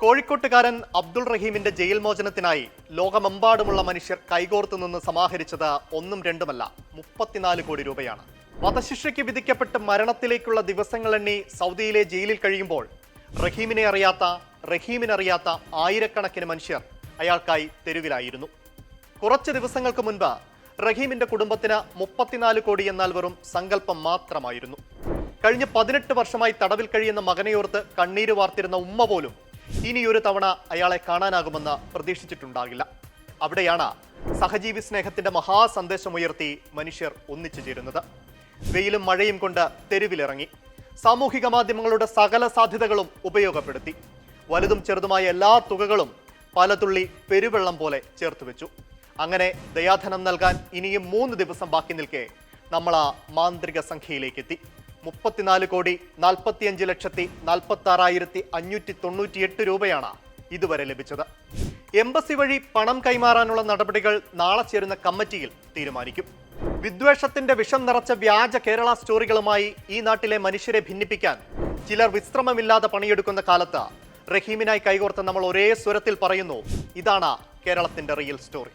കോഴിക്കോട്ടുകാരൻ Abdul റഹീമിന്റെ jail മോചനത്തിനായി ലോകമെമ്പാടുമുള്ള മനുഷ്യർ കൈകോർത്തു നിന്ന് സമാഹരിച്ചത് ഒന്നും രണ്ടുമല്ല മുപ്പത്തിനാല് കോടി രൂപയാണ്. വധശിക്ഷയ്ക്ക് വിധിക്കപ്പെട്ട് മരണത്തിലേക്കുള്ള ദിവസങ്ങൾ എണ്ണി സൗദിയിലെ ജയിലിൽ കഴിയുമ്പോൾ റഹീമിനെ അറിയാത്ത റഹീമിനറിയാത്ത ആയിരക്കണക്കിന് മനുഷ്യർ അയാൾക്കായി തെരുവിലായിരുന്നു. കുറച്ച് ദിവസങ്ങൾക്ക് മുൻപ് റഹീമിന്റെ കുടുംബത്തിന് മുപ്പത്തിനാല് കോടി എന്നാൽ വെറും സങ്കല്പം മാത്രമായിരുന്നു. കഴിഞ്ഞ പതിനെട്ട് വർഷമായി തടവിൽ കഴിയുന്ന മകനെയോർത്ത് കണ്ണീര് വാർത്തിരുന്ന ഉമ്മ പോലും ഇനിയൊരു തവണ അയാളെ കാണാനാകുമെന്ന് പ്രതീക്ഷിച്ചിട്ടുണ്ടാകില്ല. അവിടെയാണ് സഹജീവി സ്നേഹത്തിന്റെ മഹാസന്ദേശമുയർത്തി മനുഷ്യർ ഒന്നിച്ചു ചേരുന്നത്. വെയിലും മഴയും കൊണ്ട് തെരുവിലിറങ്ങി സാമൂഹിക മാധ്യമങ്ങളുടെ സകല സാധ്യതകളും ഉപയോഗപ്പെടുത്തി. വലുതും ചെറുതുമായ എല്ലാ തുകകളും പലതുള്ളി പെരുവെള്ളം പോലെ ചേർത്ത് വെച്ചു. അങ്ങനെ ദയാധനം നൽകാൻ ഇനിയും മൂന്ന് ദിവസം ബാക്കി നിൽക്കെ നമ്മൾ ആ മാന്ത്രിക സംഖ്യയിലേക്ക് എത്തി മുപ്പത്തിനാല് കോടി നാൽപ്പത്തിയഞ്ച് ലക്ഷത്തി നാൽപ്പത്തി ആറായിരത്തി അഞ്ഞൂറ്റി തൊണ്ണൂറ്റിയെട്ട് രൂപയാണ് ഇതുവരെ ലഭിച്ചത്. എംബസി വഴി പണം കൈമാറാനുള്ള നടപടികൾ നാളെ ചേരുന്ന കമ്മിറ്റിയിൽ തീരുമാനിക്കും. വിദ്വേഷത്തിന്റെ വിഷം നിറച്ച വ്യാജ കേരള സ്റ്റോറികളുമായി ഈ നാട്ടിലെ മനുഷ്യരെ ഭിന്നിപ്പിക്കാൻ ചിലർ വിശ്രമമില്ലാതെ പണിയെടുക്കുന്ന കാലത്ത് റഹീമിനായി കൈകോർത്ത് നമ്മൾ ഒരേ സ്വരത്തിൽ പറയുന്നു ഇതാണ് കേരളത്തിന്റെ റിയൽ സ്റ്റോറി